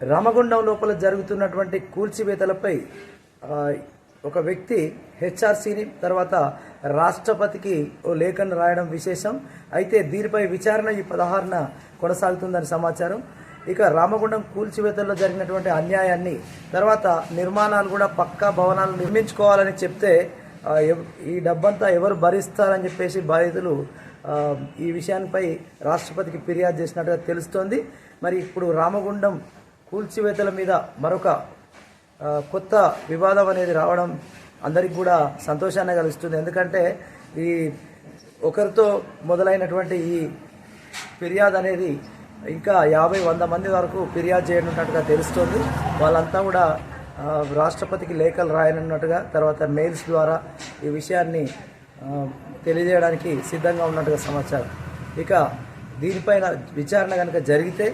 రామగుండం లోపల జరుగుతున్నటువంటి కూల్చివేతలపై ఒక వ్యక్తి హెచ్ఆర్సీని తర్వాత రాష్ట్రపతికి ఓ లేఖను రాయడం విశేషం. అయితే దీనిపై విచారణ ఈ పదహారున కొనసాగుతుందని సమాచారం. ఇక రామగుండం కూల్చివేతల్లో జరిగినటువంటి అన్యాయాన్ని తర్వాత నిర్మాణాలు కూడా పక్కా భవనాలు నిర్మించుకోవాలని చెప్తే ఈ డబ్బంతా ఎవరు భరిస్తారని చెప్పేసి బాధితులు ఈ విషయానిపై రాష్ట్రపతికి ఫిర్యాదు చేసినట్టుగా తెలుస్తోంది. మరి ఇప్పుడు రామగుండం కూల్చివేతల మీద మరొక కొత్త వివాదం అనేది రావడం అందరికి కూడా సంతోషాన్ని కలిగిస్తుంది. ఎందుకంటే ఈ ఒకరితో మొదలైనటువంటి ఈ ఫిర్యాదు అనేది ఇంకా యాభై వంద మంది వరకు ఫిర్యాదు చేయనున్నట్టుగా తెలుస్తుంది. వాళ్ళంతా కూడా రాష్ట్రపతికి లేఖలు రాయనున్నట్టుగా తర్వాత మెయిల్స్ ద్వారా ఈ విషయాన్ని తెలియజేయడానికి సిద్ధంగా ఉన్నట్టుగా సమాచారం. ఇక దీనిపైన విచారణ కనుక జరిగితే